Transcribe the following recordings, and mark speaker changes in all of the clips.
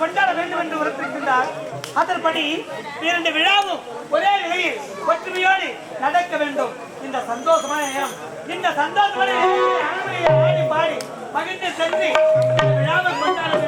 Speaker 1: கொண்டாட வேண்டும் என்று உரைத்திருக்கின்றார் அதன்படி இரண்டு விழாவும் ஒரே நிலையில் ஒற்றுமையோடு நடக்க வேண்டும் இந்த சந்தோஷமான நேரம் இந்த சந்தோஷமான பாடி மகிழ்ந்து சென்று விழாவை கொண்டாட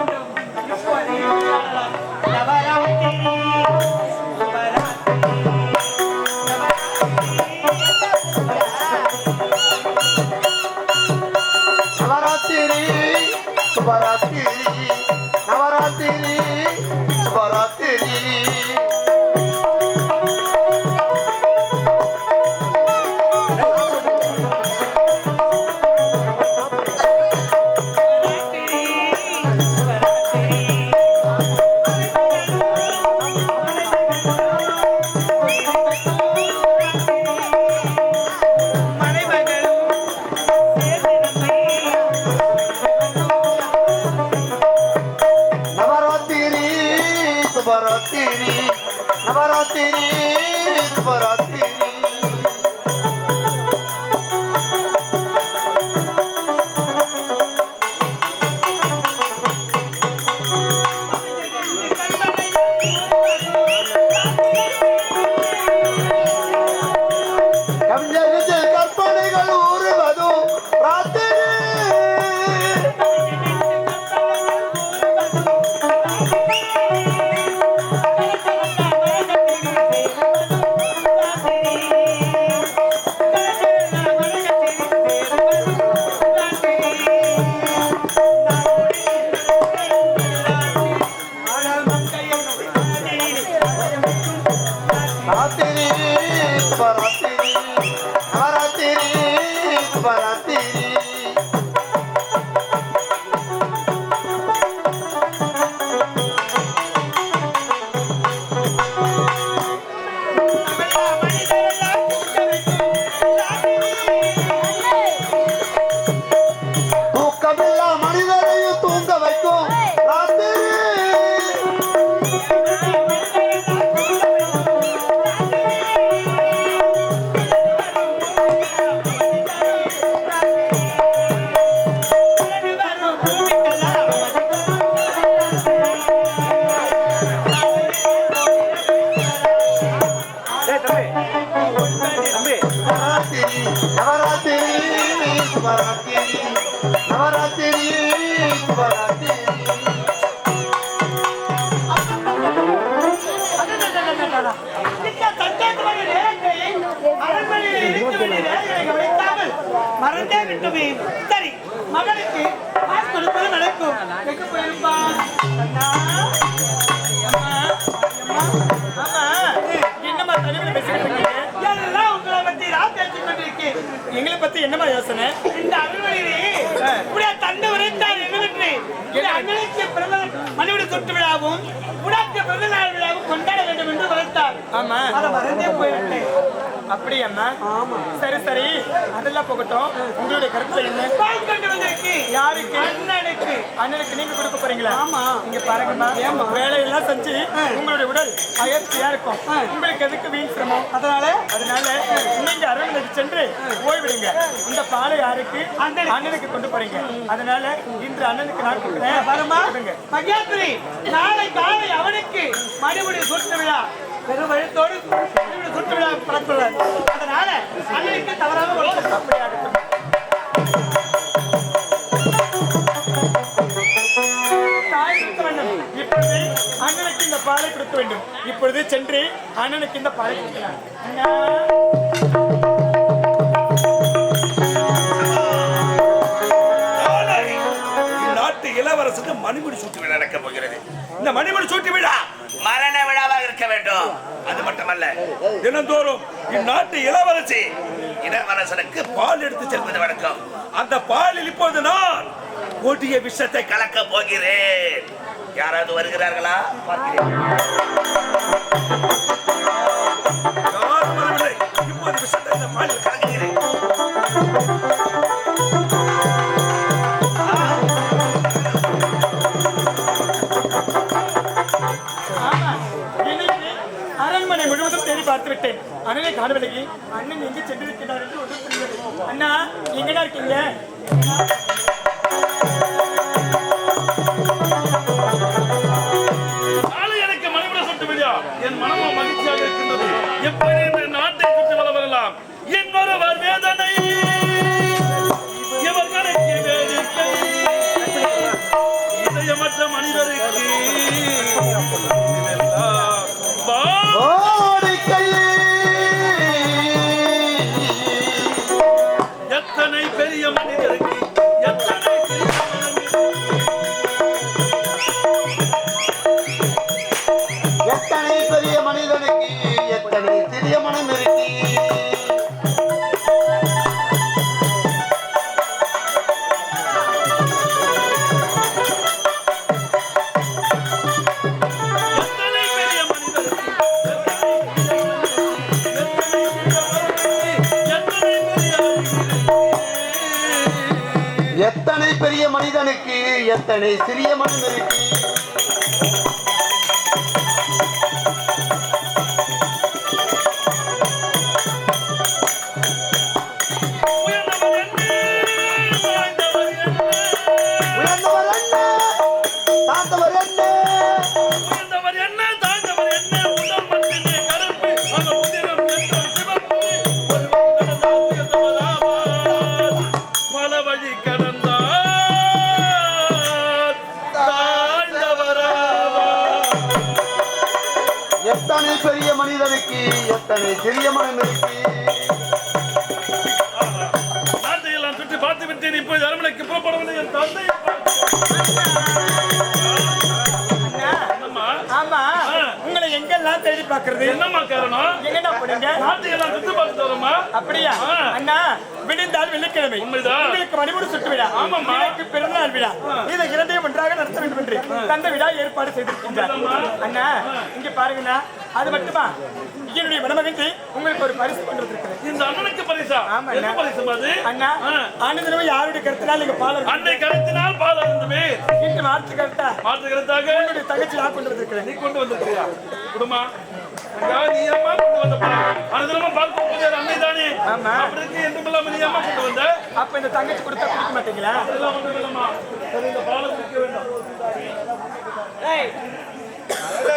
Speaker 1: கொடுப்பது நடக்கும் எங்க போயிருப்பா அண்ணா அம்மா அம்மா எல்லாம் உங்களை பத்தி நான் பேசிக் கொண்டிருக்கேன் எங்களை பத்தி என்னமா யோசனை இந்த அலுவலிலே இப்படியா தந்தை உரைத்தார் என்னவென்று இந்த அண்ணனுக்கு பிறந்த மணிவிட தொட்டு விழாவும் உனக்கு பிறந்த நாள் விழாவும் கொண்டாட வேண்டும் என்று உரைத்தார்
Speaker 2: ஆமா
Speaker 1: அதை மறந்தே போயிட்டேன்
Speaker 2: அப்படியாம்மா சரி சரி. அதெல்லாம் போகட்டும். உங்களுடைய கருத்துல என்ன? யாருக்கு?
Speaker 1: அண்ணனுக்கு.
Speaker 2: அண்ணனுக்கு நீங்க கொடுக்க போறீங்களா?
Speaker 1: ஆமா.
Speaker 2: நீங்க பாருங்கம்மா. வேலையெல்லாம் செஞ்சு உங்களுடைய உடல் அயற்சியா இருக்கும். உங்களுக்கு எதுக்கு வீண் சிரமம்?
Speaker 1: அதனால?
Speaker 2: அதனால நீங்க அரண்மனைக்கு சென்று ஓய்விடுங்க. இந்த பாலை யாருக்கு? அண்ணனுக்கு. கொண்டு போறீங்க. அதனால இன்று அண்ணனுக்கு நான் கொடுக்குறேன்.
Speaker 1: வருமா. மகேஸ்வரி நாளை காலை அவனுக்கு மணிமுடி சுற்று விழா பெருவழுத்தோடு. மணிமுடி சுற்று அதனால அண்ணனுக்கு தவறாம கொடுத்து
Speaker 2: அப்படியே வேண்டும். இப்பொழுது அண்ணனுக்கு இந்த பாலை கொடுக்க வேண்டும். இப்பொழுது சென்று அண்ணனுக்கு இந்த பாலை கொடுக்கலாம்.
Speaker 3: மணிமுடி சூட்டு விழா நடக்க போகிறது. இந்த மணிமுடி சூட்டு விழா மரண விழாவாக இருக்க வேண்டும். அது மட்டுமல்ல தினந்தோறும் இந்நாட்டு இளவரசி இளவரசனுக்கு பால் எடுத்து செல்வது வழக்கம். அந்த பாலில் இப்போது நான் கூட்டிய விஷத்தை கலக்க போகிறேன். யாராவது வருகிறார்களா? பார்க்கிறேன்.
Speaker 2: அண்ணனை காணவில்லை அண்ணன் எங்கு சென்றிருக்கிறார் என்று ஒன்று அண்ணா எங்கடா இருக்கீங்க?
Speaker 4: மனிதனுக்கு எத்தனை சிறிய மனம் இருக்கு? மனிதனுக்கு எத்தனை சிறிய மனம் இருக்கு?
Speaker 3: ஆஹா. நாட்டை எல்லாம் சுற்றி பார்த்து விட்டேன். இப்போது அரண்மனைக்கு புறப்படவில்லை என் தந்தை.
Speaker 2: உங்களை எங்கெல்லாம் தேடி பார்க்கறது?
Speaker 3: என்னம்மா காரணம்?
Speaker 2: எங்கடா போனீங்க?
Speaker 3: நாட்டை எல்லாம் சுற்றி பார்த்துட்டு வரோமா
Speaker 2: அப்படியா. அண்ணா விடிந்தால் வெள்ளிக்கிழமை. உங்களுக்கு மணிமுடி சுட்டு விழா. எனக்கு பிறந்தநாள் விழா. இதை இரண்டையும் ஒன்றாக நடத்த வேண்டும் என்று தந்த விழா ஏற்பாடு செய்திருக்கின்றார். அண்ணா இங்க பாருங்கண்ணா. அது மட்டுமா? என்னுடைய மணமகனுக்கு உங்களுக்கு ஒரு பரிசு கொண்டு வந்திருக்கிறேன்
Speaker 3: இந்த அண்ணனுக்கு பரிசா?
Speaker 2: ஆமா,
Speaker 3: என்ன. பரிசு அது
Speaker 2: அண்ணா. ஆனந்தனமே யாருடைய கருத்தினால் நீங்க பாலர்
Speaker 3: அன்னை கருத்தினால் பால் அருந்துமே.
Speaker 2: இன்று மாற்று கருத்தா?
Speaker 3: மாற்றுகிறதாக
Speaker 2: என்னுடைய தங்கச்சி நான் கொண்டு வந்திருக்கிறேன்
Speaker 3: நீ கொண்டு வந்திருக்கியா? குடுமா. நீ அம்மா கொண்டு வந்த பால் அனுதினமும் பால் கொடுப்பது அன்னை தானே.
Speaker 2: ஆமா.
Speaker 3: அப்படி இருக்கு என்றும் இல்லாம நீ அம்மா கொண்டு வந்த?
Speaker 2: அப்ப இந்த தங்கச்சி கொடுத்தா கொடுக்க மாட்டீங்களா?
Speaker 3: அதெல்லாம் ஒன்றும் இல்லம்மா. சரி இந்த பாலை குடிக்க வேண்டாம். தங்கா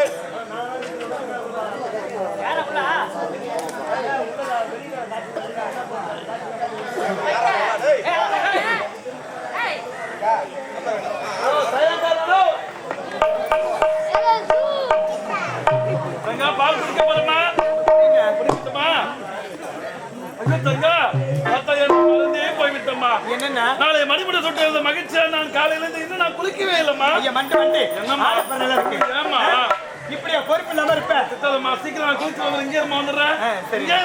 Speaker 2: என்னன்னா?
Speaker 3: நாளை மணிமுடி இருந்த மகிழ்ச்சியா நான் காலையில இருந்து இன்னும் நான் குளிக்கவே இல்லம்மா.
Speaker 2: ஐயா மண்டு மண்டு.
Speaker 3: என்னம்மா?
Speaker 2: நல்லா இருக்கு? இப்படியா பொறுப்பு இல்லாம இருப்ப.
Speaker 3: சித்தாதம்மா சீக்கிரம் குளிச்சு வந்து இங்கே வந்துடுறேன்.
Speaker 2: சரி.
Speaker 3: இங்கே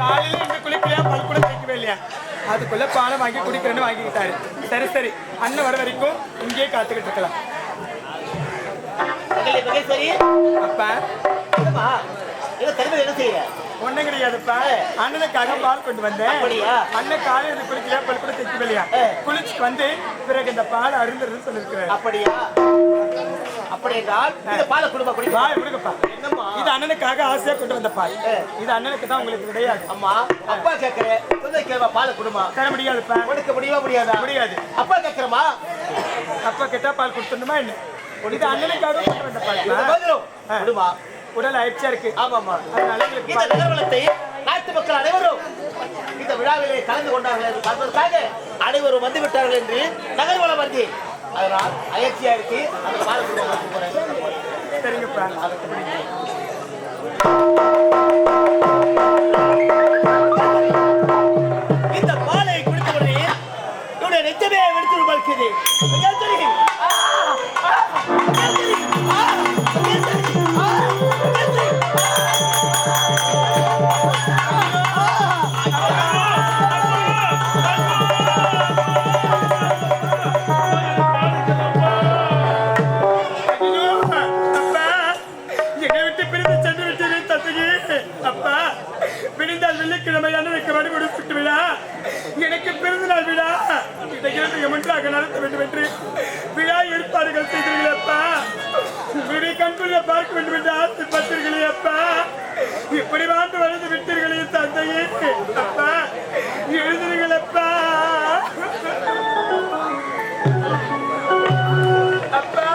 Speaker 2: காலையில இங்க குளிக்கலையா பல் கூட தேய்க்கவே இல்லையா? அதுக்குள்ள பாலை வாங்கி குடிக்கிறேன்னு வாங்கிக்கிட்டாரு. சரி சரி. அண்ணன் வர வரைக்கும் இங்கேயே காத்துக்கிட்டு இருக்கலாம். அப்பா.
Speaker 5: என்ன செய்யற?
Speaker 2: ஒண்ணும் கிடையாதுப்பா. அண்ணனுக்காக பால் கொண்டு வந்தேன்? அண்ணன் காலையில குளிக்கலையா பல் கூட தேய்க்கவே இல்லையா குளிச்சுட்டு வந்து பிறகு இந்த பால் அருந்துருன்னு சொல்லிருக்கிறேன்
Speaker 5: அப்படியா?
Speaker 2: இது அண்ணனுக்காக ஆசையா கொண்டு வந்த பால். இது அண்ணனுக்கு தான் உங்களுக்கு கிடையாது.
Speaker 5: அம்மா அப்பா கேக்குறேன் பாலை குடுமா?
Speaker 2: தர முடியாதுப்பா.
Speaker 5: கொடுக்க முடியுமா முடியாதா?
Speaker 2: முடியாது.
Speaker 5: அப்பா கேக்குறமா
Speaker 2: அப்பா கேட்டா பால் கொடுத்துடணுமா என்ன? இது அண்ணனுக்காக கொண்டு வந்த பால்.
Speaker 5: குடுமா.
Speaker 2: உடல் ஆயிடுச்சா இருக்கு.
Speaker 5: ஆமாம்மா.
Speaker 2: அதனால எங்களுக்கு
Speaker 5: இந்த நிகழ்வலத்தை நாட்டு மக்கள் அனைவரும் இந்த விழாவிலே கலந்து கொண்டார்கள் என்று பார்ப்பதற்காக அனைவரும் வந்து விட்டார்கள் என்று நகர்வலம் வந்து அதனால் அயற்சியா இருக்கு. அந்த பாலை குடும்பம் போறேன்
Speaker 2: சரிங்கப்பா
Speaker 5: இந்த பாலை குடித்த உடனே என்னுடைய நெஞ்சமே வெடித்து பார்க்கிறது
Speaker 2: இரண்டையும் நடத்த வேண்டும் என்று விழா ஏற்பாடுகள் செய்தீர்களே அப்பா. உங்களுடைய கண்குள்ள பார்க்க வேண்டும் என்று ஆசைப்பட்டீர்களே அப்பா. இப்படி வாழ்ந்து வளர்ந்து விட்டீர்களே தந்தையே. அப்பா எழுதுறீர்கள் அப்பா. அப்பா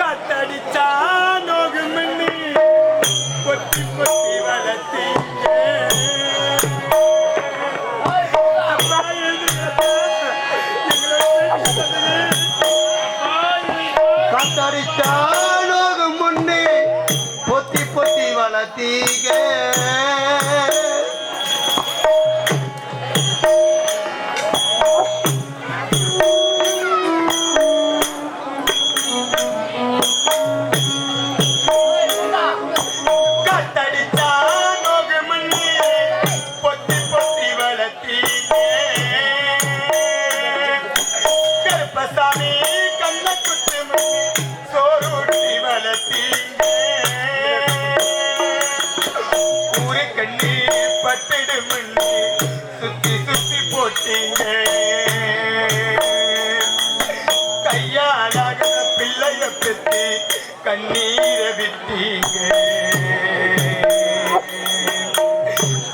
Speaker 2: காத்தடிச்சா நோகுமண்ணி பொத்தி பொத்தி வளர்த்தீங்க again. சுத்தி கையாலாக பிள்ளைய பெத்தி கண்ணீரை விட்டீங்க.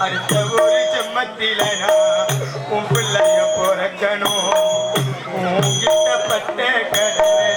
Speaker 2: அடுத்த ஒரு செம்மத்தில நான் உன் பிள்ளைய பிறக்கணும். உன்கிட்ட பட்ட கடலை